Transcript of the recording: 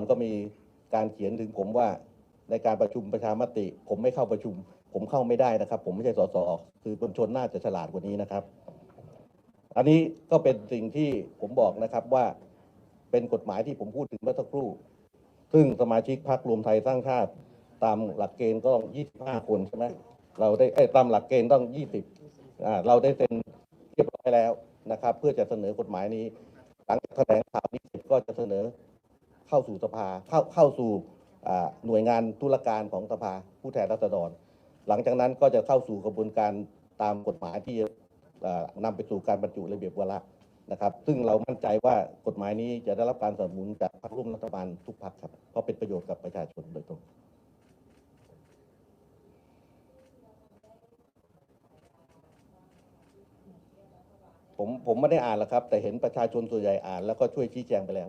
มันก็มีการเขียนถึงผมว่าในการประชุมประชามติ ผมไม่เข้าประชุม ผมเข้าไม่ได้นะครับ ผมไม่ใช่สสคือประชาชนน่าจะฉลาดกว่านี้นะครับ อันนี้ก็เป็นสิ่งที่ผมบอกนะครับว่าเป็นกฎหมายที่ผมพูดถึงเมื่อสักครู่ ซึ่งสมาชิกพรรครวมไทยสร้างชาติตามหลักเกณฑ์ก็ต้อง 25 คนใช่ไหมเราได้เอ้ตามหลักเกณฑ์ต้อง 20อ่าเราได้เซ็นเรียบร้อยแล้วนะครับ เพื่อจะเสนอกฎหมายนี้ หลังจากแถลงข่าวนี้ก็จะเสนอ เข้าสู่สภาเข้าเข้าสู่หน่วยงานตุลาการของสภาผู้แทนราษฎร หลังจากนั้นก็จะเข้าสู่กระบวนการตามกฎหมายที่อ่านำไปสู่การบรรจุระเบียบวาระนะครับ ซึ่งเรามั่นใจว่ากฎหมายนี้จะได้รับการสนับสนุนจากพรรคร่วมรัฐบาลทุกพรรคครับ เพราะเป็นประโยชน์กับประชาชนโดยตรงผมผมไม่ได้อ่านหรอกครับ แต่เห็นประชาชนส่วนใหญ่อ่านแล้วก็ช่วยชี้แจงไปแล้ว